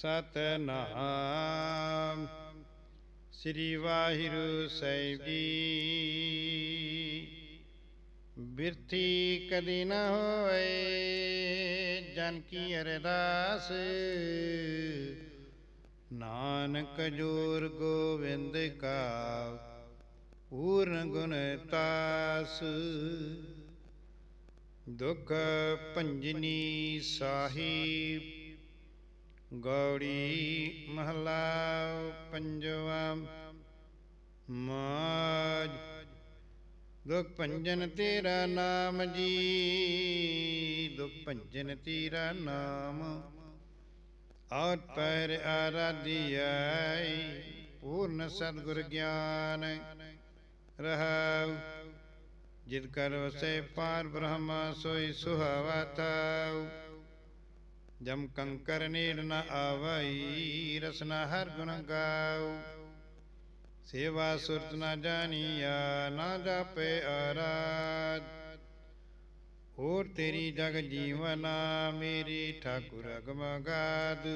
ਸਤਨਾਮ। ਸ੍ਰੀ ਵਾਹਿਗੁਰੂ ਸਾਹਿਬ ਜੀ। ਬਿਰਥੀ ਕਦੀ ਨਾ ਹੋਏ, ਜਨ ਕੀ ਅਰਦਾਸ। ਨਾਨਕ ਜੋਰ ਗੋਵਿੰਦ ਕਾ, ਪੂਰਨ ਗੁਣ ਤਾਸ। ਦੁਖ ਭੰਜਨੀ ਸਾਹਿਬ ਗੌੜੀ ਮਹਲਾ ਪੰਜਵਾ। ਮਾਜ, ਦੁਖ ਭੰਜਨ ਤੇਰਾ ਨਾਮ ਜੀ। ਦੁਖ ਭੰਜਨ ਤੇਰਾ ਨਾਮ ਆਟ ਪੈਰ ਆਰਾਧਿਆਈ, ਪੂਰਨ ਸਤਿਗੁਰ ਗਿਆਨ ਰਹਾਉ। ਜਿਤ ਕਰ ਵਸੇ ਪਾਰ ਬ੍ਰਹਮ ਸੋਈ ਸੁਹਾਵਾ ਤਾਉ। ਜਮ ਕੰਕਰ ਨੇੜ ਨ ਆਵਈ, ਰਸਨਾ ਹਰ ਗੁਣ ਗਾਉ। ਸੇਵਾ ਸੁਰਤ ਨ ਜਾਣੀਆ, ਨਾ ਜਾਪੇ ਆਰਾਧ। ਹੋਰ ਤੇਰੀ ਜਗ ਜੀਵਨਾ ਮੇਰੀ ਠਾਕੁਰ ਅਗਮਗਾਦ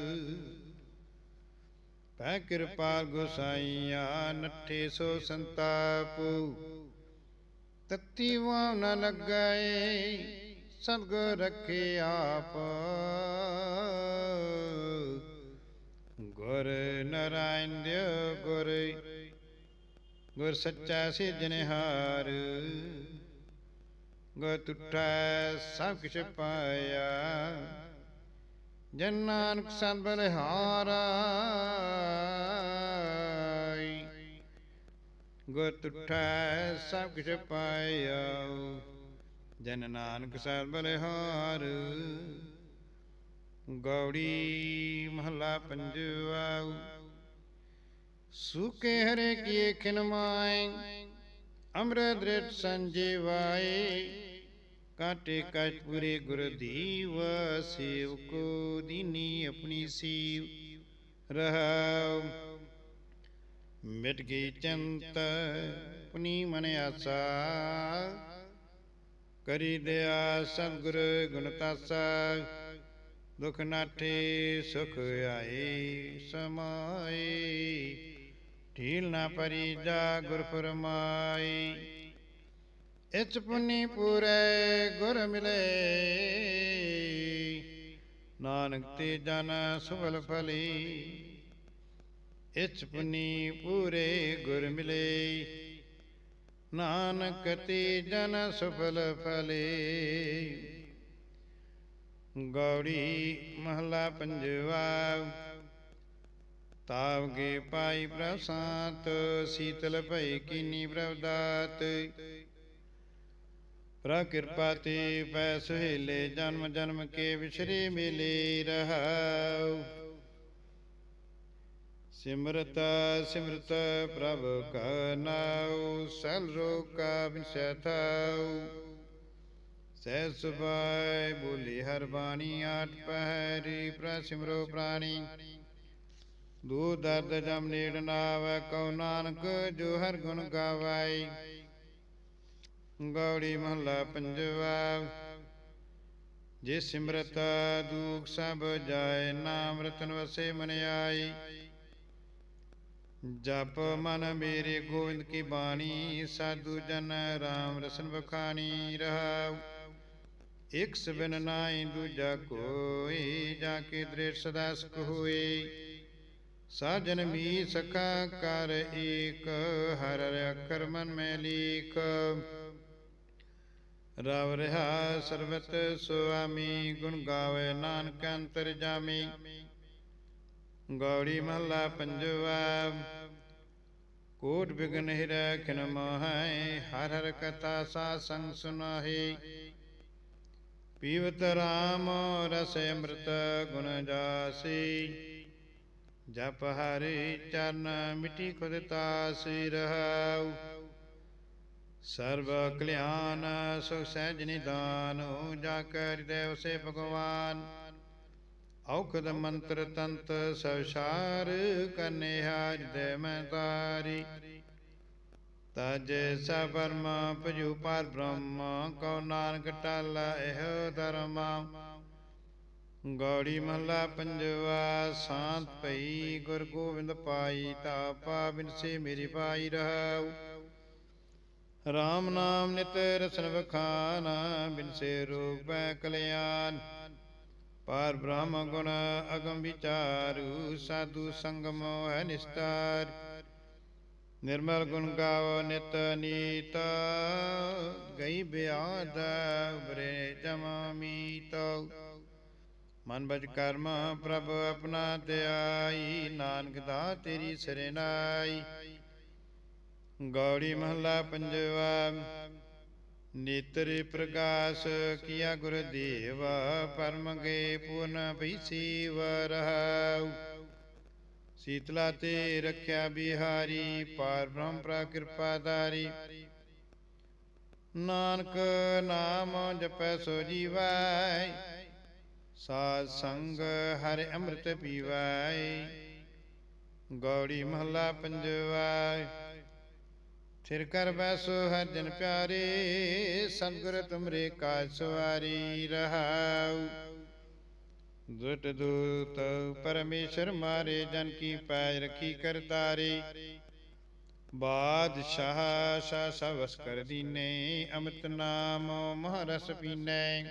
ਪੈ ਕਿਰਪਾਲ ਗੁਸਾਈਆ, ਨੱਠੇ ਸੋ ਸੰਤਾਪ। ਤਤੀ ਵਾਹ ਨ ਲੱਗਾਏ ਸਤਗੁਰ ਰੱਖੇ ਆਪ। ਗੁਰ ਨਰਾਇਣ ਦਿਓ ਗੁਰ ਗੁਰ ਸੱਚਾ ਸਿਜਨਹਾਰ ਗੁਰ ਟੁੱਟਾ ਸਭ ਕਿਛ ਪਾਇਆ। ਜਨ ਨਾਨਕ ਸੰਤ ਬਲਿਹਾਰਾ ਗੁਰ ਟੁੱਟਾ ਸਭ ਕਿਛ ਪਾਇਆ। ਜਨ ਨਾਨਕ ਸਤ ਬਲਿਹਾਰ ਗੌੜੀ ਮਹਲਾ ਪੰਜਵਾ ਸੁਕੇ ਹਰੇ ਕੀਏ ਖਿਨਮਾਏ ਅੰਮ੍ਰਿਤ ਦ੍ਰਿਟ ਸੰਜੀਵਾਏ ਕਾਟੇ ਕਟ ਪੁਰੇ ਗੁਰ ਦੀਵ ਕੋ ਦੀਨੀ ਆਪਣੀ ਸੀਵ, ਰਹਾਉ। ਮਿਟ ਗਈ ਚੰਤ, ਪੁਨੀ ਮਨ ਆਸਾ। ਕਰੀ ਦਿਆ ਸਤਿਗੁਰ ਗੁਣ ਤਾਸਾ, ਦੁਖ ਨਾਠੇ ਸੁਖ ਆਏ ਸਮਾਏ ਢੀਲ ਨਾ ਪਰੀ ਜਾ ਗੁਰ ਫਰਮਾਈ ਇਚ ਪੁਨੀ ਪੂਰੇ ਗੁਰ ਮਿਲੇ। ਨਾਨਕ ਤੇ ਜਨ ਸੁਭਲ ਫਲੀ ਇਚ ਪੁਨੀ ਪੂਰੇ ਗੁਰ ਮਿਲੇ। ਨਾਨਕ ਤੇ ਜਨ ਸੁਫਲ ਫਲੇ। ਗੌੜੀ ਮਹਲਾ ਪੰਜਵਾ, ਤਾਵਗੇ ਪਾਈ ਪ੍ਰਸਾਤ ਸੀਤਲ ਭਈ ਕੀਨੀ ਪ੍ਰਵਦਾਤ। ਪ੍ਰਾ ਤੇ ਪੈ ਸੁਹੇਲੇ ਜਨਮ ਜਨਮ ਕੇ ਵਿਛਰੇ ਮਿਲੇ ਰਹਾਉ। ਸਿਮਰਤ ਸਿਮਰਤ ਪ੍ਰਭ ਕਾ ਨਾਉ ਸਲ ਰੋਗ ਕਾ ਵਿਸਥਾਉ ਸਹਿ ਸੁਭਾਇ ਬੋਲੀ ਹਰ ਬਾਣੀ, ਆਠ ਪਹਿਰੀ ਪ੍ਰ ਸਿਮਰੋ ਪ੍ਰਾਣੀ। ਦੂਰ ਦਰਦ ਜਮ ਨੇੜ ਨਾਵੈ, ਕਉ ਨਾਨਕ ਜੋ ਹਰ ਗੁਣ ਗਾਵਾਈ। ਗੌੜੀ ਮਹਲਾ ਪੰਜਵਾ, ਜੇ ਸਿਮਰਤ ਦੂਖ ਸਭ ਜਾਏ, ਨਾਮ ਰਤਨ ਵਸੇ ਮਨ ਆਈ। ਜਪ ਮਨ ਮੇਰੇ ਗੋਬਿੰਦ ਕੀ ਬਾਣੀ, ਸਾਧੂ ਜਨ ਰਾਮ ਰਸਨ ਬਖਾਣੀ ਰਹਾਉ। ਇਕ ਸਬਨ ਨਾਹੀ ਦੂਜਾ ਕੋਈ, ਜਾ ਕੇ ਦ੍ਰਿਸ਼ ਸਦਾ ਸੁਖ ਹੋਏ। ਸਾਜਨ ਮੀ ਸਖਾ ਕਰ ਏਕ ਹਰ ਅਖਰ ਮਨ ਮੈਂ ਲੀਕ। ਰਵ ਰਹਾ ਸਰਬਤ ਸੁਆਮੀ, ਗੁਣ ਗਾਵੇ ਨਾਨਕ ਅੰਤਰ ਜਾਮੀ। ਗੌੜੀ ਮਹਲਾ ਪੰਜਵਾ। ਕੋਟ ਬਿਗਨ ਹਿ ਰਖਨ ਮੋਹੈ, ਹਰ ਹਰ ਕਥਾ ਸਾ ਸੰਗ ਸੁਨਾਹੀ। ਪੀਵਤ ਰਾਮ ਰਸ ਅੰਮ੍ਰਿਤ ਗੁਣ ਜਾਸੀ। ਜਪ ਹਰੀ ਚਰਨ ਮਿਟੀ ਖੁਦ ਤਾਸੀ ਰਹਾਉ। ਸਰਬ ਕਲਿਆਣ ਸੁਖ ਸਹਿਜ ਨਿਦਾਨ ਜਾ ਕਰ ਦੇਵ ਸੇ ਭਗਵਾਨ। ਔਖਦ ਮੰਤਰ ਤੰਤ ਸਵਸਾਰ ਕਰਨੇ ਦੇ ਮੈਂ ਤਾਰੀ। ਤਜ ਸਬਰਮ ਭਜੂ ਪਰ ਬ੍ਰਹਮ, ਕਉ ਨਾਨਕ ਟਾਲਾ ਇਹ ਧਰਮ। ਗੌੜੀ ਮਹਲਾ ਪੰਜਵਾ, ਸ਼ਾਂਤ ਪਈ ਗੁਰ ਗੋਬਿੰਦ ਪਾਈ ਤਾਪਾ ਬਿਨਸੇ ਮੇਰੀ ਪਾਈ ਰਹਾਉ। RAM ਨਾਮ ਨਿਤ ਰਸਨ ਵਖਾਨ ਬਿਨਸੇ ਰੋਗ ਪੈ ਕਲਿਆਣ। ਪਾਰ ਬ੍ਰਹਮ ਗੁਣ ਅਗਮ ਵਿਚਾਰੂ ਸਾਧੂ ਸੰਗਮ ਹੈ ਨਿਸਤਾਰ। ਨਿਰਮਲ ਗੁਣ ਗਾਵ ਨਿਤ ਨੀਤ, ਗਈ ਬਿਆਦ ਉਬਰੇ ਜਮਾਮੀਤ ਮਨ ਬਜ ਕਰਮ ਪ੍ਰਭ ਆਪਣਾ ਧਿਆਈ ਨਾਨਕ ਦਾ ਤੇਰੀ ਸਰਨਾਈ ਗੌੜੀ ਮਹਲਾ ਪੰਜਵਾ ਨੇਤਰੇ ਪ੍ਰਗਾਸ ਕੀਆ ਗੁਰ ਪਰਮ ਗੇ ਪੂਰਨ ਭਈਸੀ ਵਰਹਾਉ ਸੀਤਲਾ ਤੇ ਰੱਖਿਆ ਬਿਹਾਰੀ, ਪਾਰ ਬ੍ਰਹਮ ਪ੍ਰਾ ਕਿਰਪਾ ਨਾਨਕ ਨਾਮ ਜਪੈ ਸੋ ਜੀਵੈ, ਸਾਧ ਸੰਗ ਹਰਿ ਅੰਮ੍ਰਿਤ ਪੀਵੈ। ਗੌੜੀ ਮਹਲਾ ਪੰਜਵਾ। ਥਿਰ ਕਰ ਬੈਸੋ ਹਰ ਜਨ ਪਿਆਰੇ ਸੰਗੁਰ ਤੁਮਰੇ ਕਾਜ ਸਵਾਰੀ ਰਹਾਉ। ਦੁਟ ਦੂਤ ਪਰਮੇਸ਼ਰ ਮਾਰੇ, ਜਨ ਕੀ ਪੈਜ ਰਖੀ ਕਰਤਾਰੇ ਬਾਦਸ਼ਾਹ ਸ਼ਾ ਸਵਸ ਕਰ ਦੀਨੇ ਅਮਿਤ ਨਾਮ ਮਹਾਰਸ ਪੀਨੈ।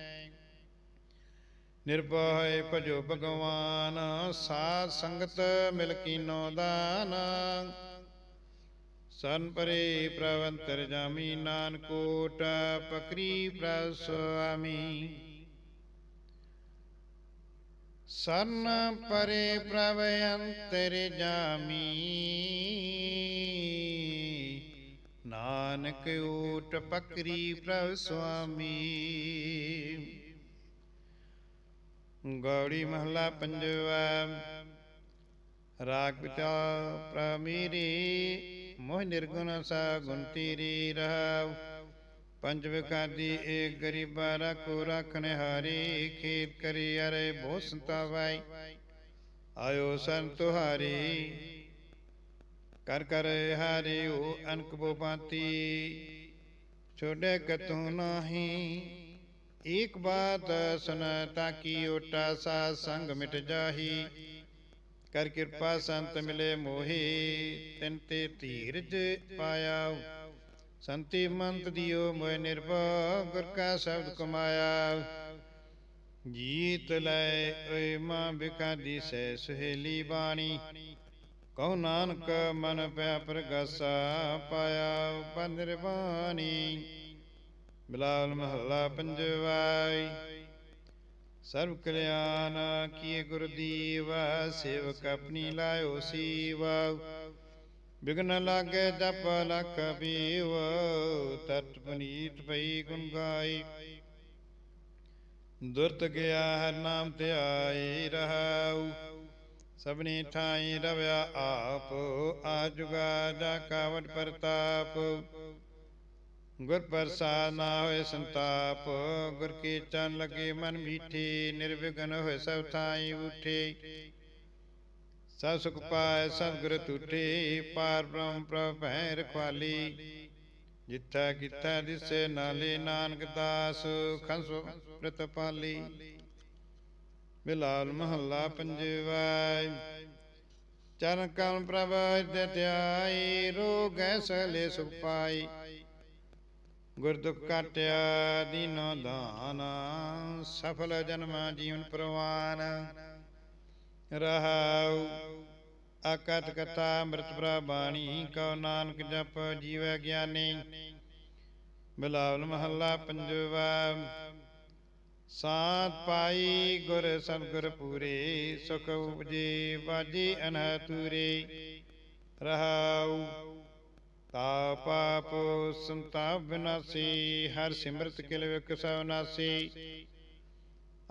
ਨਿਰਭੈ ਭਜੋ ਭਗਵਾਨ, ਸਾਧ ਸੰਗਤ ਮਿਲ ਕੀਨੋ ਦਾਨ। ਸਨ ਪਰੇ ਪ੍ਰਵੰਤਰ ਜਾਮੀ ਨਾਨਕੋਟ ਪਕਰੀ ਪ੍ਰਭ ਸੁਆਮੀ ਪਰੇ ਪ੍ਰਭ ਜਾਮੀ। ਨਾਨਕ ਓਟ ਪਕਰੀ ਪ੍ਰਭ ਸੁਆਮੀ ਗੌੜੀ ਮਹਲਾ ਪੰਜਵਾ। ਰਾਗ ਪਿਤਾ ਪ੍ਰਮੀਰੀ। ਮੋਹ ਨਿਰਗੁਣ ਸਾ ਗੁਣ ਤੇਰੀ ਰਹਾਉ। ਪੰਜ ਵਿਕਾਦੀ ਏਕ ਗਰੀਬਾ ਰਖੋ ਰਖਣ ਹਾਰੀ ਖੇਤ ਕਰੀ ਅਰੇ ਬਹੁ ਸੰਤਾਵਾਈ। ਆਇਓ ਸੰਤ ਤੁਹਾਰੀ, ਕਰ ਕਰ ਹਾਰੇ ਓ ਅਨਕ ਬੋ ਛੋੜੇ ਕਤੂ ਨਾਹੀ, ਏਕ ਬਾਤ ਸੁਨ ਤਾਕੀ ਓਟਾ ਸਾ ਸੰਗ ਮਿਟ ਜਾਹੀ। ਕਰ ਕਿਰਪਾ ਸੰਤ ਮਿਲੇ ਮੋਹੀ, ਤਿਨ ਤੇ ਧੀਰਜ ਪਾਇਆ ਸੰਤੀ ਮੰਤ ਦਿਓ ਮੋਇ ਨਿਰਭਉ, ਗੁਰ ਕਾ ਸ਼ਬਦ ਕਮਾਇਆ ਜੀਤ ਲੈ ਓਏ ਮਾਂ ਬਿਕਾਦੀ ਸੈ ਸੁਹੇਲੀ ਬਾਣੀ। ਕਉ ਨਾਨਕ ਮਨ ਪਿਆ ਪ੍ਰਗਾਸਾ ਪਾਇਆ ਪੰਦਰਬਾਣੀ ਬਿਲਾਲ ਮਹੱਲਾ ਪੰਜਵਾਈ। ਸਰਬ ਕਲਿਆਣ ਕੀਏ ਗੁਰ ਦੀਵਾ, ਸੇਵਕ ਆਪਣੀ ਲਾਇਓ ਸੀਵਾ। ਬਿਗਨ ਲਾਗੇ ਜਪ ਲਖ ਬੀਵ ਤਤ ਪਨੀਤ ਪਈ ਗੁਣ ਗਾਈ। ਦੁਰਤ ਗਿਆ ਹਰ ਨਾਮ ਤੇ ਆਈ ਰਹਾਉ। ਸਭਨੀ ਠਾਈ ਰਵਿਆ ਆਪ ਆਜੁਗਾ ਜਾ ਕਾਵਟ ਪ੍ਰਤਾਪ। ਗੁਰ ਪ੍ਰਸਾਦ ਨਾ ਹੋਏ ਸੰਤਾਪ, ਗੁਰ ਕੀ ਚਰਨ ਲੱਗੇ ਮਨ ਮੀਠੇ, ਨਿਰਵਿਘਨ ਹੋਏ ਸਭ ਥਾਈ ਉਠੇ। ਸਭ ਸੁਖ ਪਾਏ ਸਤਿਗੁਰ ਤੁਠੇ ਪਾਰ ਬ੍ਰਹਮ ਪ੍ਰਭ ਭੈ ਰਖਵਾਲੀ ਜਿੱਥਾ ਕਿਥਾ ਦਿਸੇ ਨਾਲੇ ਨਾਨਕ ਦਾਸ, ਖੰਸ ਪ੍ਰਤਪਾਲੀ ਬਿਲਾਲ ਮਹੱਲਾ ਪੰਜਵਾ ਚਰਨ ਕਲ ਪ੍ਰਭ ਧਿਆਈ, ਰੋਗ ਐਸਲੇ ਸੁਖ ਪਾਈ। ਗੁਰ ਦੁਖ ਕਾਟਿਆ ਦੀਨੋ ਦਾਨ, ਸਫਲ ਜਨਮ ਜੀਵਨ ਪ੍ਰਵਾਨ। ਰਹਾਉ ਅਕਤ ਕਥਾ ਅੰਮ੍ਰਿਤ ਪ੍ਰਬਾਣੀ ਕਉ ਨਾਨਕ ਜਪ ਜੀਵੈ ਗਿਆਨੀ। ਬਿਲਾਵਲ ਮਹੱਲਾ ਪੰਜਵਾ ਸਾਤ ਪਾਈ ਗੁਰ ਸਤਿਗੁਰ ਪੂਰੇ ਸੁਖ ਉਪਜੇ ਬਾਜੀ ਅਨਹਤੂਰੇ। ਰਹਾਉ ਤਾ ਪਾਪ ਸੰਤਾਪ ਵਿਨਾਸੀ, ਹਰ ਸਿਮਰਤ ਕਿਲ ਵਿਕ ਸਭ ਨਾਸੀ।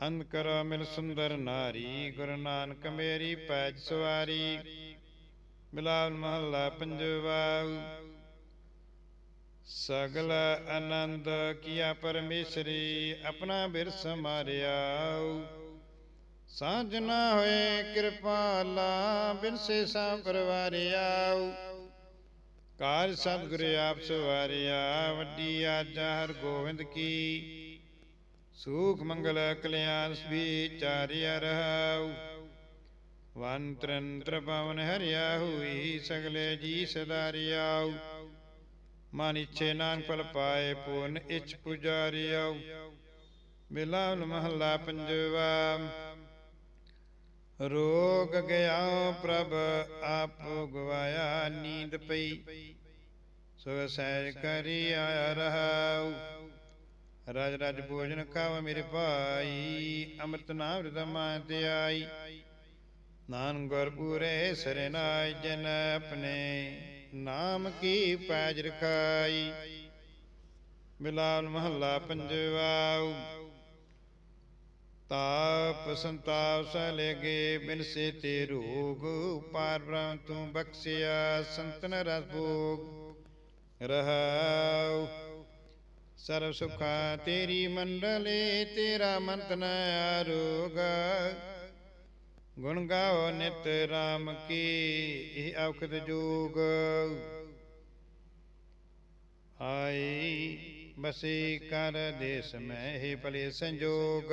ਅੰਧ ਕਰੋ ਮਿਲ ਸੁੰਦਰ ਨਾਰੀ, ਗੁਰੂ ਨਾਨਕ ਮੇਰੀ ਪੈਜ ਸਵਾਰੀ। ਬਿਲਾਵਲ ਮਹੱਲਾ ਪੰਜਵਾ ਸਗਲ ਆਨੰਦ ਕੀਆ ਪਰਮੇਸ਼ਰੀ, ਆਪਣਾ ਬਿਰਸ ਮਾਰਿਆ ਸਾਂਝ ਨਾ ਹੋਏ ਕਿਰਪਾਲਾ ਬਿਨਸੇ ਸਾ ਪਰਵਾਰਿਆ ਕਾਜ ਸਤਿਗੁਰ ਆਪ ਸਵਾਰਿਆ ਵੱਡੀ ਆਜਾ ਹਰ ਗੋਬਿੰਦ ਕੀ। ਸੂਖ ਮੰਗਲ ਕਲਿਆਣ ਵਿਚਾਰਿਆ ਰਹਾਉ। ਵਨ ਤਰੰਤਰ ਪਵਨ ਹਰਿਆ ਹੋਈ ਸਗਲੇ ਜੀ ਸਦਾਰਿਆਉ ਮਨ ਇਛੇ ਨਾਨਕ ਫਲ ਪਾਏ ਪੂਰਨ ਇਛ ਪੁਜਾਰਿਆਉ। ਬਿਲਾਵਲ ਮਹੱਲਾ ਪੰਜਵਾ। ਰੋਗ ਗਿਆ ਪ੍ਰਭ ਆਪ ਗਵਾਇਆ, ਨੀਂਦ ਪਈ। ਸੋ ਸਹਿਜ ਕਰੀ ਆਇਆ ਰਹਾਉ। ਰਜ ਰਜ ਭੋਜਨ ਖਾਵ ਮੇਰੇ ਭਾਈ, ਅੰਮ੍ਰਿਤ ਨਾਮ ਰਦਮਾ ਤੇ ਆਈ ਨਾਨ ਗੁਰ ਪੂਰੇ ਸਰਨਾਇ ਜਨ ਆਪਣੇ, ਨਾਮ ਕੀ ਪੈਜ ਰਖਾਈ। ਮਿਲਾਨ ਮਹੱਲਾ ਪੰਜਵਾ ਤਾਪ ਸੰਤਾਪ ਸਲੇ ਗੇ ਬਿਨ ਸੇ ਤੇ ਰੋਗ ਪਾਰ ਬ੍ਰਹਮ ਤੂੰ ਬਖਸ਼ਿਆ ਸੰਤਨ ਰਸ ਭੋਗ। ਰਹਾਉ ਸਰਬ ਸੁਖਾ ਤੇਰੀ ਮੰਡਲੇ, ਤੇਰਾ ਮੰਤ ਨ ਆਰੋਗ। ਗੁਣ ਗਾਓ ਨਿਤ RAM ਕੀ, ਇਹ ਔਖਦ ਜੋਗ। ਆਈ ਬਸੀ ਕਰ ਦੇਸ ਮੈਂ ਹੀ ਭਲੇ ਸੰਜੋਗ।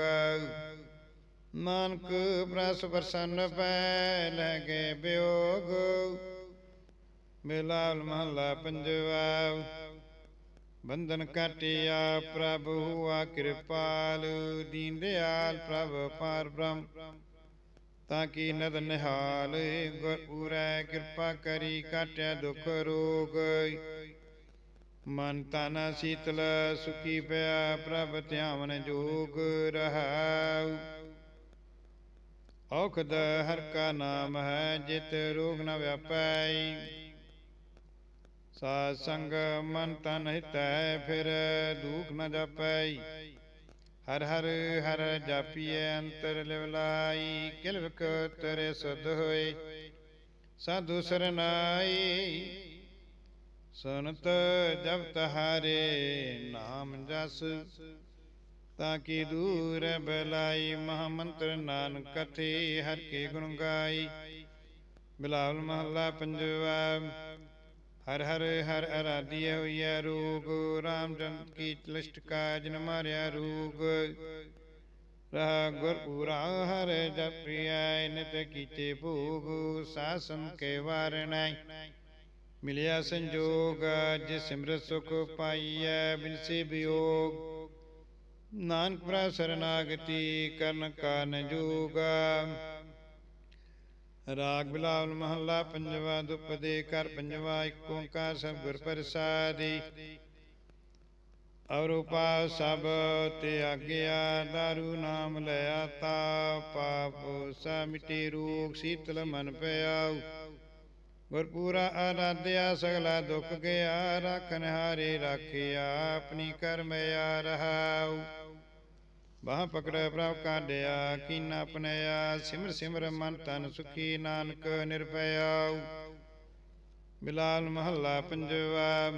ਮਾਨਕ ਪ੍ਰਸ ਪ੍ਰਸੰਨ ਪੈ ਲਗੇ ਬਿਯੋਗ ਮਿਲਾਲ ਮਹੱਲਾ ਪੰਜਵਾ। ਬੰਧਨ ਕਾਟਿਆ ਪ੍ਰਭ ਹੁਆ ਕਿਰਪਾਲ। ਦੀਨ ਦਿਆਲ ਪ੍ਰਭ ਪਾਰ ਬ੍ਰਹਮ। ਤਾਂ ਕੀ ਨਦ ਨਿਹਾਲ, ਗੁਰ ਕਿਰਪਾ ਕਰੀ ਕਾਟਿਆ ਦੁਖ ਰੋਗ। ਮਨ ਤਨ ਸੀਤਲ, ਸੁਖੀ ਪਿਆ ਪ੍ਰਭ ਧਿਆਵਨ ਜੋਗ ਰਹਾਉ। ਔਖਦ ਹਰ ਕਾ ਨਾਮ ਹੈ, ਜਿਤ ਰੋਗ ਨ ਵਿਆਪੈ ਸਾਧ ਸੰਗ ਮਨ ਤਨ ਹਿਤੈ, ਫਿਰ ਦੁਖ ਨ ਜਪੈ ਹਰ ਹਰ ਹਰ ਜਾਪੀਏ ਅੰਤਰ ਲਿਵਲਾਈ ਕਿਲਵਕ ਤਰੇ ਸੁਧ ਹੋਏ, ਸਾਧੂ ਸਰਨਾਈ ਸੁਨਤ ਜਬ ਤਹਾਰੇ ਨਾਮ ਜਸ, ਤਾਂ ਕੀ ਦੂਰ ਬਲਾਈ ਮਹਾ ਮੰਤਰ ਨਾਨਕ ਕਥੇ ਹਰ ਕੇ ਗੁਣ ਗਾਈ। ਬਿਲਾਵਲ ਮਹੱਲਾ ਪੰਜਵਾ, ਹਰ ਹਰ ਹਰ ਅਰਾਧਿਆ ਹੋਈਐ ਰੋਗ ਰਾਮਚੰਦ ਕੀ ਲਿਸ਼ਟ ਕਾਜ ਨ ਮਾਰਿਆ ਰੂਪ ਰਹਾ ਗੁਰ ਪੂਰਾ ਹਰ ਜਪਿਐ ਨਿਤ ਕੀਤੇ ਭੋਗ, ਸਾਸਨ ਕੇ ਵਾਰਣੈ ਮਿਲਿਆ ਸੰਜੋਗ, ਜਿਸ ਸਿਮਰਤ ਸੁਖ ਪਾਈਐ, ਬਿਨਸੇ ਬਿਯੋਗ। ਨਾਨਕ ਪ੍ਰਾ ਸਰਨਾਗਤੀ ਕਰਨ ਕਾਨ ਜੋਗਾ। ਰਾਗ ਬਿਲਾਵਲ ਮਹੱਲਾ ਪੰਜਵਾ ਦੁਪਦੇ ਕਰ ਪੰਜਵਾ, ਇੱਕ ਓੰਕਾਰ ਸਭ ਗੁਰ ਪ੍ਰਸਾਦੀ। ਅਵਰੂਪਾ ਸਭ ਤੇ ਆਗਿਆ, ਦਾਰੂ ਨਾਮ ਲਿਆ ਤਾ ਪਾਪ, ਸਾ ਮਿਟੇ ਰੋਗ, ਸੀਤਲ ਮਨ ਪਿਆਉ। ਗੁਰਪੂਰਾ ਆਰਾਧਿਆ, ਸਗਲਾ ਦੁੱਖ ਗਿਆ ਰੱਖਨ ਹਾਰੇ ਰਾਖਿਆ ਆਪਣੀ ਕਰਮ ਆ ਰਹਾਉ ਬਾਹ ਪਕੜ ਪ੍ਰਭ ਕਾਢਿਆ, ਕੀਨਾ ਆਪਣਿਆ ਸਿਮਰ ਸਿਮਰ ਮਨ ਤਨ ਸੁਖੀ ਨਾਨਕ ਨਿਰਭਇਆਉ ਬਿਲਾਲ ਮਹੱਲਾ ਪੰਜਵਾ,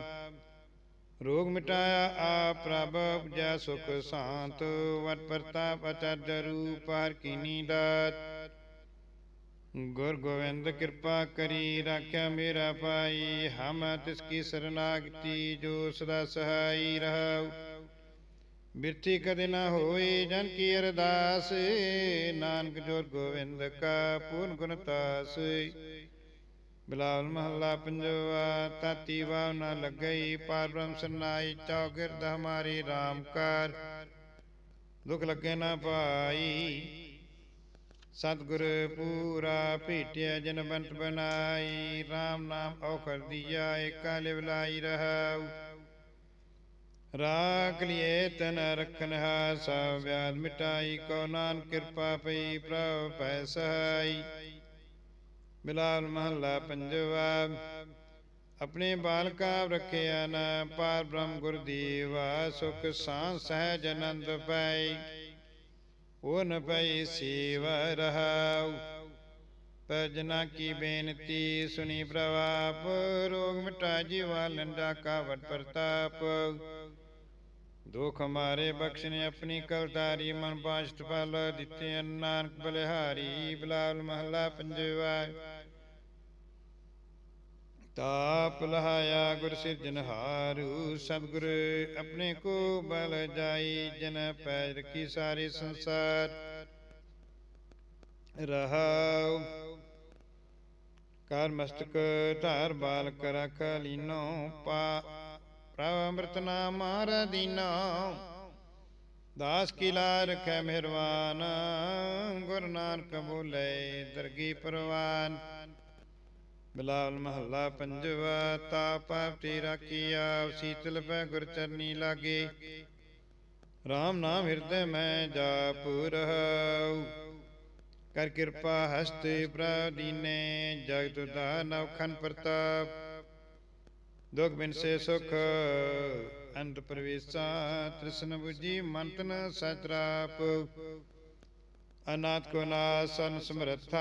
ਰੋਗ ਮਿਟਾਇਆ ਆ ਪ੍ਰਭ, ਉਪਜਾ ਸੁਖ ਸ਼ਾਂਤ, ਵਟ ਪ੍ਰਤਾਪ ਅਚਰਜ ਰੂਪ ਹਰ ਕੀਨੀ ਦਾਤ ਗੁਰ ਗੋਵਿੰਦ ਕਿਰਪਾ ਕਰੀ ਰਾਖਿਆ ਮੇਰਾ ਭਾਈ, ਹਮ ਤਿਸ ਕੀ ਸਰਨਾਗਤੀ ਜੋ ਸਦਾ ਸਹਾਈ ਰਹਾਉ। ਬਿਰਥੀ ਕਦੇ ਨਾ ਹੋਈ ਜਨ ਕੀ ਅਰਦਾਸ, ਨਾਨਕ ਜੋਰ ਗੋਵਿੰਦ ਕਾ ਪੂਰਨ ਗੁਣ ਤਾਸ। ਬਿਲਾਵਲ ਮਹੱਲਾ ਪੰਜਵਾ ਤਾਤੀ ਵਾਵ ਨਾ ਲੱਗਈ, ਪਾਰ ਬ੍ਰਹਮ ਸਰਨਾਈ ਚੌਗਿਰਦ ਹਮਾਰੀ RAM ਕਾਰ। ਦੁਖ ਲੱਗੇ ਨਾ ਪਾਈ ਸਤਿਗੁਰ ਪੂਰਾ ਭੇਟਿਆ ਜਨ ਬੰਤ ਬਨਾਈ RAM ਨਾਮ ਔਖਰ ਦੀਆ ਏਕਾ ਲਿਵਲਾਈ ਰਹਾਉ। ਰਾਖ ਲਿਏ ਤਨ ਰਖਨ ਹਾ ਸਭ ਵਿਆਦ ਮਿਟਾਈ ਕੋ ਨਾਨ ਕਿਰਪਾ ਪਈ, ਪ੍ਰਭ ਪੈ ਸਹਾਈ। ਬਿਲਾਲ ਮਹੱਲਾ ਪੰਜਵਾ, ਆਪਣੇ ਬਾਲਕਾ ਰੱਖਿਆ ਨਾ, ਪਾਰ ਬ੍ਰਹਮ ਗੁਰਦੀਵਾ, ਸੁਖ ਸਾਹ ਸਹਿਜ ਆਨੰਦ ਪਾਈ। ਉਹ ਨ ਪਈ ਸੇਵਾ ਰਹਾਉ ਪਜਨਾ ਕੀ ਬੇਨਤੀ ਸੁਣੀ ਪ੍ਰਵਾਪ ਰੋਗ ਮਿਟਾ ਜੀਵਾ ਲੰਡਾ ਕਾਵਟ ਪ੍ਰਤਾਪ। ਦੁਖ ਮਾਰੇ ਬਖਸ਼ਨੇ ਆਪਣੀ ਕਵਤਾਰੀ, ਮਨ ਬਾਸ਼ਤ ਫਲ ਦਿੱਤੇ ਨਾਨਕ ਬਲਿਹਾਰੀ, ਬਲਾਲ ਮਹੱਲਾ ਪੰਜਵਾ। ਤਾਪ ਲਹਾਇਆ ਗੁਰ ਸਿਰਜਨਹਾਰੂ ਸਤਿਗੁਰ ਆਪਣੇ ਕੋ ਬਲ ਜਾਈ, ਜਨ ਪੈਜ ਰਖੀ ਸਾਰੇ ਸੰਸਾਰ। ਰਹਾਉ, ਕਰ ਮਸਤਕ ਧਾਰ ਬਾਲਕ ਰਖ ਲੀਨੋ, ਪਾ ਪ੍ਰਭ ਅੰਮ੍ਰਿਤ ਨਾਮ ਮਾਰ ਦਾਸ ਕੀ ਲਾ ਰਖੈ ਮਿਹਰਵਾਨ, ਗੁਰ ਨਾਨਕ ਬੋਲੇ ਦਰਗੀ ਪਰਵਾਨ। ਬਿਲਾਵਲ ਮਹੱਲਾ ਪੰਜਵਾ ਤਾਪਾਪਤੀ ਰਾਖੀਆ, ਸੀਤਲ ਪੈ ਗੁਰ ਚਰਨੀ ਲਾਗੇ। RAM ਨਾਮ ਹਿਰਦੈ ਮੈਂ ਜਾਪ ਰਹਾਉ। ਕਰ ਕਿਰਪਾ ਹਸਤੇ ਪ੍ਰਦੀਨੇ ਜਗਤ ਦਾ ਨਵਖਨ ਪ੍ਰਤਾਪ। ਦੁਖ ਬਿਨ ਸੇ ਸੁਖ ਅੰਤ ਪ੍ਰਵੇਸ਼ਾ, ਤ੍ਰਿਸ਼ਨ 부ਜੀ ਮੰਤਨ ਸਤਰਾਪ ਅਨਾਥ ਕੋ ਨਾਸਨ ਸਮਰਥਾ,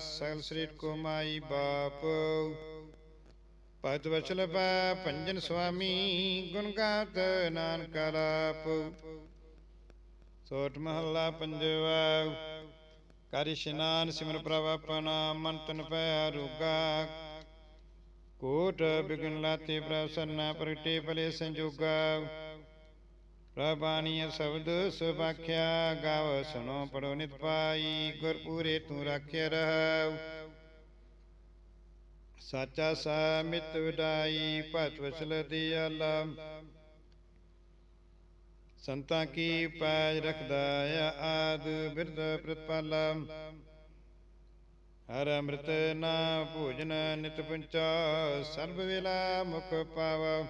ਸਗਲ ਸ੍ਰੀਟ ਕੋ ਮਾਈ ਬਾਪ। ਭਗਤ ਵਚਲ ਪੈ ਪੰਜਨ ਸੁਆਮੀ, ਗੁਣ ਗਾਤ ਨਾਨਕ ਆਲਾਪ ਸੋਟ ਮਹੱਲਾ ਪੰਜਵਾ, ਕਰ ਇਸ਼ਨਾਨ ਸਿਮਰ ਪ੍ਰਭ ਆਪਣਾ, ਮਨ ਤਨ ਪੈ ਆਰੋਗਾ ਕੋਟ ਬਿਗਨ ਲਾਤੇ ਪ੍ਰਭ ਸਰਨਾ ਪ੍ਰਗਟੇ ਭਲੇ ਸੰਜੋਗਾ। ਪ੍ਰਬਾਣੀ ਸ਼ਬਦ ਸੁਭਾਖਿਆ ਗਾਵ ਸੁਣੋ ਪੜੋ ਨਿਤ ਪਾਈ, ਗੁਰਪੂਰੇ ਤੂੰ ਰਾਖਿਆ ਰਹਾਉ ਸਾਚਾ ਸਾਮਿਤ ਵਿਡਾਈ ਭਤ ਵਸਲ ਦਿਆਲਾ ਸੰਤਾਂ ਕੀ ਪੈਜ ਰਖਦਾ ਆਦ ਬਿਰਦ ਪ੍ਰਤਪਾਲਾ ਹਰ ਅੰਮ੍ਰਿਤ ਨਾ ਭੋਜਨ ਨਿਤ ਪੰਚਾ, ਸਰਬ ਵੇਲਾ ਮੁਖ ਪਾਵਾ।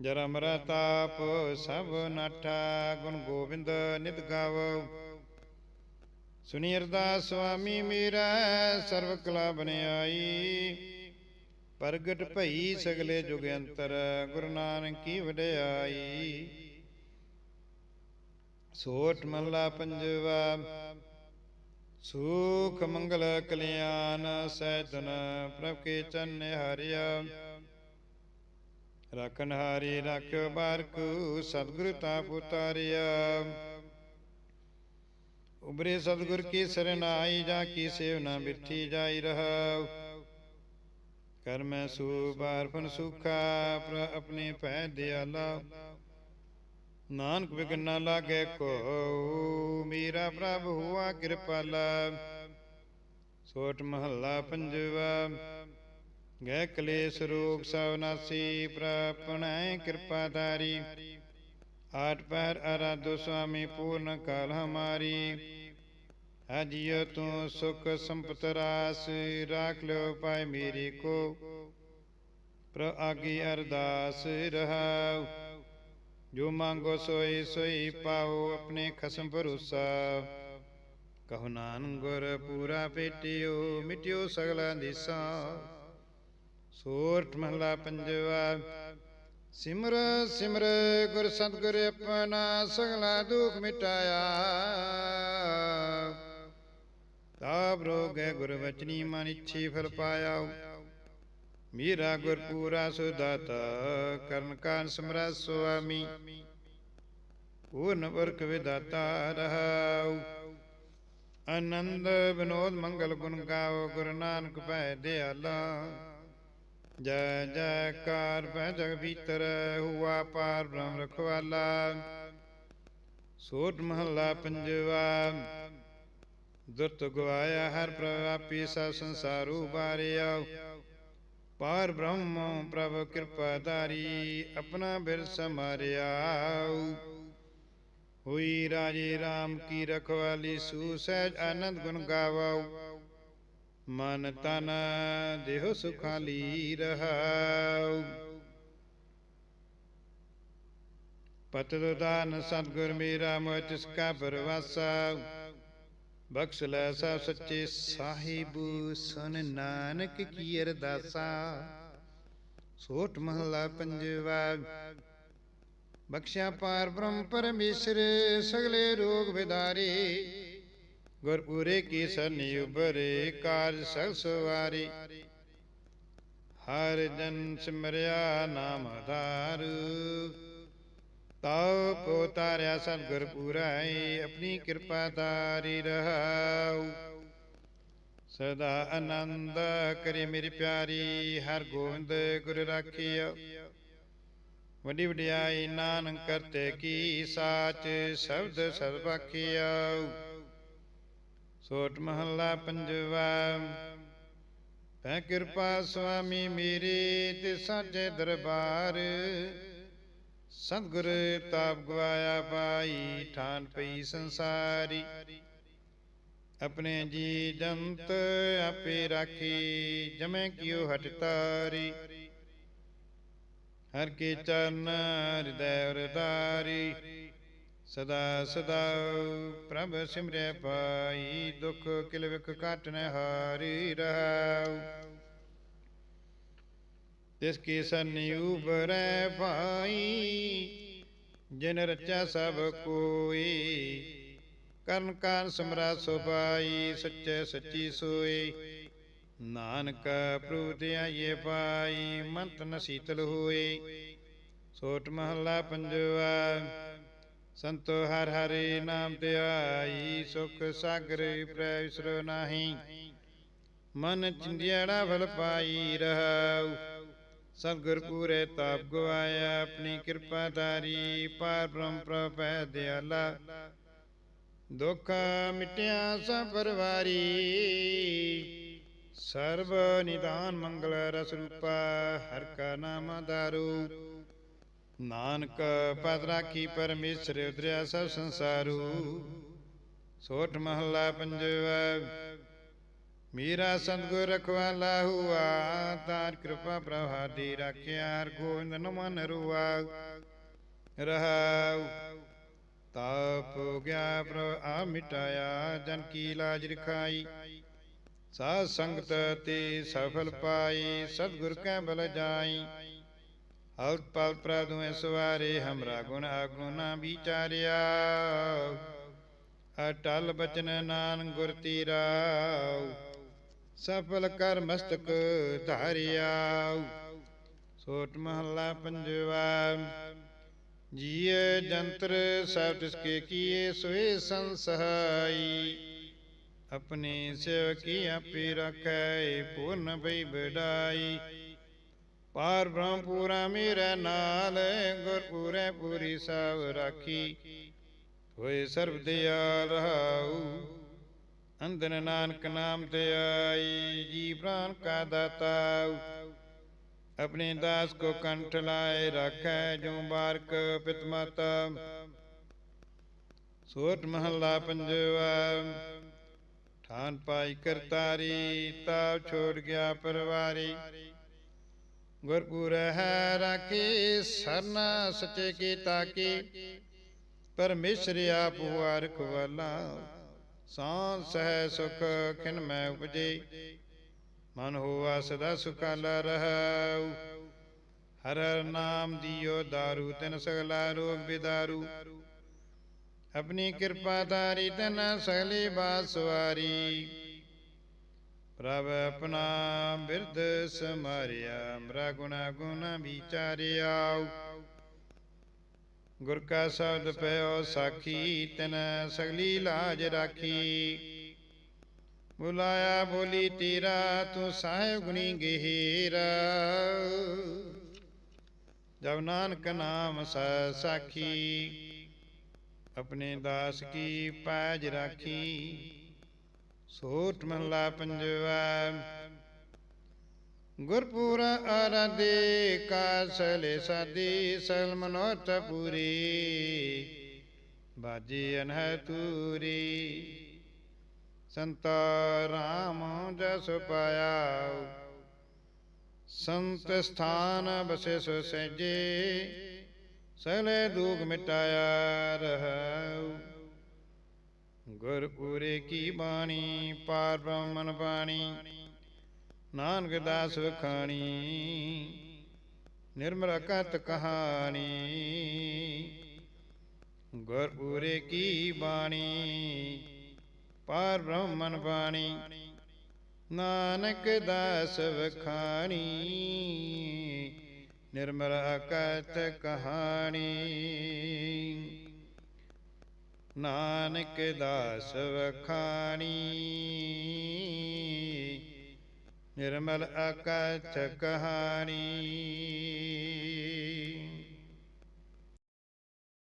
ਜਰ ਅਮਰ ਤਾਪ ਸਭ ਨਾਠਾ, ਗੁਣ ਗੋਬਿੰਦ ਨਿਤ ਗਾਵੋ। ਸੁਣੀ ਅਰਦਾਸ ਸੁਆਮੀ ਮੇਰਾ ਸਰਬ ਕਲਾ ਬਨਿਆਈ ਪ੍ਰਗਟ ਭਈ ਸਗਲੇ ਜੁਗ ਅੰਤਰ, ਗੁਰੂ ਨਾਨਕ ਕੀ ਵਡਿਆਈ। ਸੋਠ ਮਹਲਾ ਪੰਜਵਾ, ਸੁਖ ਮੰਗਲ ਕਲਿਆਣ ਸੈਦਨ ਪ੍ਰਭ ਕੇ ਚੰਨ ਹਰਿਆ ਰਖਨ ਹਾਰੀ ਰਖਿਓ ਬਾਰਕੂ ਸਤਿਗੁਰ ਤਾਪ ਉਤਾਰਿਆ ਉਬਰੇ ਸਤਿਗੁਰ ਕੀ ਸਰਨਾਈ ਜਾ ਕੀ ਸੇਵ ਨਾ ਬਿਠੀ ਜਾਈ ਰਹਾ ਕਰ ਮੈਂ ਸੂਬਾਰ ਸੁਖਾ ਪ੍ਰ ਆਪਣੇ ਭੈ ਦਿਆਲਾ। ਨਾਨਕ ਵਿਗਨ ਨਾ ਲਾਗੇ ਕੋ ਮੇਰਾ ਪ੍ਰਭ ਹੁਆ ਕਿਰਪਾਲਾ। ਸੋਟ ਮਹੱਲਾ ਪੰਜਵਾ ਗੈ ਕਲੇਸ਼ ਰੋਗ ਸਭ ਨਾਸੀ ਪ੍ਰਪਣੈ ਕਿਰਪਾ ਧਾਰੀ ਆਠ ਪੈਰ ਅਰਾਧੋ ਸੁਆਮੀ, ਪੂਰਨ ਕਾਲ ਹਮਾਰੀ। ਅਜਿयो ਤੂੰ ਸੁਖ ਸੰਪਤ ਰਾਸ, ਰਾਖ ਲਿਓ ਪਾਏ ਮੇਰੀ ਕੋ। ਪ੍ਰ ਅਰਦਾਸ ਰਹਾਉ। ਜੋ ਮੰਗੋ ਸੋਈ ਸੋਈ ਪਾਓ, ਆਪਣੇ ਖਸਮ ਭਰੋਸਾ। ਕਹੋ ਨਾਨਕ ਗੁਰ ਪੂਰਾ ਪੇਟਿਓ, ਮਿਟਿਓ ਸਗਲਾ ਦਿਸਾ ਸੋਰਠ ਮਹਲਾ ਪੰਜਵਾ, ਸਿਮਰ ਸਿਮਰ, ਗੁਰ ਸਤਗੁਰ ਆਪਣਾ ਸਗਲਾ ਦੁਖ ਮਿਟਾਇਆ। ਤਾਪ ਰੋਗੈ ਗੁਰ ਵਚਨੀ, ਮਨ ਇੱਛੀ ਫਲ ਪਾਇਆ। ਮੀਰਾ ਗੁਰ ਪੂਰਾ ਸੁਦਾਤਾ, ਕਰਨ ਕਾਨ ਸਮਰਾ ਸੁਆਮੀ। ਪੂਰਨ ਵਰਕ ਵਿਦਾਤਾ ਰਹਾਉ। ਆਨੰਦ, ਵਿਨੋਦ, ਮੰਗਲ ਗੁਣ ਗਾਓ, ਗੁਰੂ ਨਾਨਕ ਭੈ ਦਿਆਲਾ। ਜੈ ਜੈਕਾਰ ਭੈ ਜਗ ਭੀਤਰ ਹੁਆ ਪਾਰ ਬ੍ਰਹਮ ਰਖਵਾਲਾ। ਸੋਟ ਮਹੱਲਾ ਪੰਜਵਾ, ਦੁਰਤ ਗਵਾਇਆ ਹਰ ਪ੍ਰਵਾਪੀ ਸਭ ਸੰਸਾਰੂ ਬਾਰਿਆ। ਪਾਰ ਬ੍ਰਹਮ, ਪ੍ਰਭ ਕਿਰਪਾ ਧਾਰੀ, ਆਪਣਾ ਬਿਰ ਸਮਾਰਿਆ। ਹੋਈ ਰਾਜੇ RAM ਕੀ ਰਖਵਾਲੀ, ਸੂ ਸਹਿਜ ਆਨੰਦ ਗੁਣ ਗਾਵਾਉ ਮਨ ਤਨ ਦੇਹ ਸੁਖਾਲੀ ਰਹਾਉ। ਪਤ ਦਾਨ ਸਤਗੁਰ ਮੇਰਾ ਮੋਹ ਤਿਸ ਕਾ ਪਰਵਾਸਾ। ਬਖਸ਼ ਲੈ ਸਭ ਸੱਚੇ ਸਾਹਿਬ, ਸੁਨ ਨਾਨਕ ਕੀ ਅਰਦਾਸਾ। ਸੋਟ ਮਹਲਾ ਪੰਜਵਾ, ਬਖਸ਼ਿਆ ਪਾਰ ਬ੍ਰਹਮ ਪਰਮੇਸ਼ਰ, ਸਗਲੇ ਰੋਗ ਵਿਦਾਰੇ। ਗੁਰਪੂਰੇ ਕੀ ਸਨੀ ਉਬਰੇ ਕਾਜ ਸਭ ਸਵਾਰੀ। ਹਰ ਜਨ ਸਿਮਰਿਆ ਨਾਮ ਆਧਾਰ। ਤਾਉ ਕੋ ਤਾਰਿਆ ਸਤਿਗੁਰ ਪੂਰਾਈ, ਆਪਣੀ ਕਿਰਪਾ ਤਾਰੀ ਰਹਾਉ। ਸਦਾ ਆਨੰਦ ਕਰੇ ਮੇਰੀ ਪਿਆਰੀ, ਹਰ ਗੋਬਿੰਦ ਗੁਰ ਰਾਖਿਓ। ਵੱਡੀ ਵਡਿਆਈ ਨਾਨਕ ਕਰਤੇ ਕੀ ਸਾਚ, ਸ਼ਬਦ ਸਰਬਖਿਓ ਸੋਟ ਮਹੱਲਾ ਪੰਜਵਾ। ਪੈ ਕਿਰਪਾ ਸੁਆਮੀ ਮੇਰੇ ਤੇ ਸਾਚੇ ਦਰਬਾਰ। ਸਤਿਗੁਰ ਤਾਪ ਗਵਾਇਆ ਪਾਈ ਠਾਨ ਪਈ ਸੰਸਾਰੀ। ਆਪਣੇ ਜੀ ਜੰਤ ਆਪੇ ਰਾਖੀ, ਜਮੈ ਕਿਉ ਹਟ ਤਾਰੀ। ਹਰ ਕੇ ਚਰਨ, ਹਿਰਦੈ ਉਰਦਾਰੀ ਸਦਾ ਸਦਾ ਪ੍ਰਭ ਸਿਮਰੈ ਪਾਈ, ਦੁਖ ਕਿਲ ਵਿਖ ਕਾਟਨ ਹਾਰੀ ਰਹਾਉ। ਤਿਸ ਕੀ ਸੰਨੀ ਉਬਰੈ ਭਾਈ, ਜਿਨ ਰਚਾ ਸਭ ਕੋਈ। ਕਰਨ ਕਾਨ ਸਮਰਾ ਸੁਭਾਈ, ਸੱਚੇ ਸੱਚੀ ਸੋਈ। ਨਾਨਕ ਪ੍ਰਭੂ ਤੇ ਪਾਈ ਮੰਤ ਨ ਸੀਤਲ ਹੋਏ ਸੋਟ ਮਹੱਲਾ ਪੰਜਵਾ ਸੰਤੋ ਹਰ ਹਰੇ ਨਾਮ ਤੇ ਸੁਖ ਸਾਗਰ ਪ੍ਰੈ ਵਿਸਰੋ ਨਾਹੀ। ਮਨ ਚਿੰਦਿਆੜਾ ਫਲ ਪਾਈ ਰਹਾਉ। ਸਤਿਗੁਰ ਪੂਰੇ ਤਾਪ ਗਵਾਇਆ, ਆਪਣੀ ਕਿਰਪਾ ਧਾਰੀ, ਪਾਰ ਬ੍ਰਹਮ ਪ੍ਰਭੈ ਦਿਆਲਾ। ਦੁੱਖ ਮਿਟਿਆ ਸਭ ਪਰਵਾਰੀ। ਸਰਬ ਨਿਦਾਨ ਮੰਗਲ ਰਸ ਰੂਪਾ, ਹਰ ਕਾ ਨਾਮ ਦਾਰੂ ਨਾਨਕ ਪਦ ਰਾਖੀ ਪਰਮੇਸ਼ਰ ਉਤਰਿਆ ਸਭ ਸੰਸਾਰੂ। ਸੋਠ ਮਹੱਲਾ ਪੰਜਵਾ, ਮੇਰਾ ਸਤਿਗੁਰ ਰਖਵਾਲਾ ਹੁਆ, ਤਾਰ ਕਿਰਪਾ ਪ੍ਰਭਾਦੀ ਰਾਖਿਆ, ਹਰ ਗੋਵਿੰਦ ਨ ਮਨ ਰੁਆ। ਰਹਾਉ, ਤਾਪ ਗਿਆ ਪ੍ਰਭ, ਆ ਮਿਟਾਇਆ, ਜਨ ਕੀ ਲਾਜ ਰਖਾਈ। ਸਾਧ ਸੰਗਤ ਤੇ ਸਫਲ ਪਾਈ, ਸਤਿਗੁਰ ਕੈ ਬਲ ਜਾਈ। ਹਉ ਪਲ ਪ੍ਰਦੁ ਸਵਾਰੇ ਹਮਰਾ ਗੁਣ ਆਗੁਣ ਨਾ ਵਿਚਾਰਿਆ। ਅਟਲ ਬਚਨ ਨਾਨ ਗੁਰ ਤੀਰਾਉ, ਸਫਲ ਕਰ ਮਸਤਕ ਧਾਰਿਆ। ਸੋਟ ਮਹੱਲਾ ਪੰਜਵਾ, ਜੀਏ ਜੰਤਰ ਸਭ ਤਿਸ ਕੇ ਕੀਏ, ਸੋਏ ਸੰਸਹਾਈ। ਆਪਣੇ ਸੇਵਕੀ ਆਪੇ ਰਖੈ ਪੂਰਨ ਭਈ ਬਡਾਈ ਪਾਰ ਬ੍ਰਹਮ ਪੂਰਾ ਮੇਰੇ ਨਾਲ ਗੁਰ ਪੂਰੇ ਪੂਰੀ ਸਭ ਰਾਖੀ। ਹੋਏ ਸਰਬ ਦਿਆਲ ਰਹਾਉ ਅੰਦਨ ਨਾਨਕ ਨਾਮ ਤੇ ਆਈ, ਜੀ ਪ੍ਰਾਨ ਕਾ ਦਾਤਾਉ ਆਪਣੇ ਦਾਸ ਕੋ ਕੰਠ ਲਾਏ ਰੱਖੈ ਜੋ ਬਾਰਕ ਪਿਤ ਮਾਤਾ। ਸੋਟ ਮਹੱਲਾ ਪੰਜਵਾ, ਠਾਨ ਪਾਈ ਕਰਤਾਰੀ ਤਾ ਛੋੜ ਗਿਆ ਪਰਵਾਰੀ। ਗੁਰਪੁਰ ਹੈ ਰਾਖੀ, ਸਰਨਾ ਸਚੇ ਕੀ? ਤਾਕੀ ਪਰਮੇਸ਼ਰ ਆਪ ਹੁਆ ਰਖਵਾਲਾ ਸਾਂ ਸਹਿ ਸੁਖ ਖਿਨ ਮੈਂ ਉਪਜੇ। ਮਨ ਹੋਆ ਸਦਾ ਸੁਖਾਲਾ ਰਹਾਉ। ਹਰ ਹਰ ਨਾਮ ਦਿਓ दारू ਤਿਨ ਸਗਲਾ ਰੋਗ ਬਿਦਾਰੂ। ਆਪਣੀ ਕਿਰਪਾ ਧਾਰੀ ਤਨ ਸਗਲੀ ਬਾਤ ਪ੍ਰਭ ਆਪਣਾ ਬਿਰਧ ਸਮਾਰਿਆ, ਮਰਾ ਗੁਣਾ ਗੁਣ ਵਿਚਾਰਿਆਉ ਗੁਰ ਕਾ ਸ਼ਬਦ ਪਇਓ ਸਾਖੀ, ਤਨ ਸਗਲੀ ਲਾਜ ਰਾਖੀ। ਬੁਲਾਇਆ ਬੋਲੀ ਤੇਰਾ, ਤੂੰ ਸਾਹਿਬ ਗੁਣੀ ਗਹਿਰਾ। ਜਬ ਨਾਨਕ ਨਾਮ ਸਾਖੀ, ਆਪਣੇ ਦਾਸ ਕੀ ਪਾਜ ਰਾਖੀ। ਸੋਟ ਮਹਲਾ ਪੰਜਵਾ। ਗੁਰਪੂਰਾ ਆਰਾਧੇ ਕਾਸਲੇ ਸਾਦੀ, ਸਲ ਮਨੋਤ ਪੂਰੀ। ਬਾਜੀ ਅਨਹ ਤੂਰੀ ਸੰਤ ਰਾਮ ਜਸ ਪਾਇਆ ਸੰਤ ਸਥਾਨ ਬਸੇ ਸੋ ਸਹਿਜੇ, ਸਲੇ ਦੁਖ ਮਿਟਾਇਆ ਰਹਾਉ। ਗੁਰਪੂਰੇ ਕੀ ਬਾਣੀ, ਪਾਰ ਬ੍ਰਹਮਨ ਬਾਣੀ, ਨਾਨਕ ਦਾਸ ਵਖਾਣੀ, ਨਿਰਮਲ ਕਤ ਕਹਾਣੀ। ਗੁਰਪੂਰੇ ਕੀ ਬਾਣੀ, ਪਾਰ ਬ੍ਰਹਮਨ ਬਾਣੀ, ਨਾਨਕ ਦਾਸ ਵਖਾਣੀ, ਨਿਰਮਲ ਅਕਤ ਕਹਾਣੀ। ਨਾਨਕ ਦਾਸ ਵਖਾਣੀ। ਨਿਰਮਲ ਅਕਥ ਕਹਾਣੀ।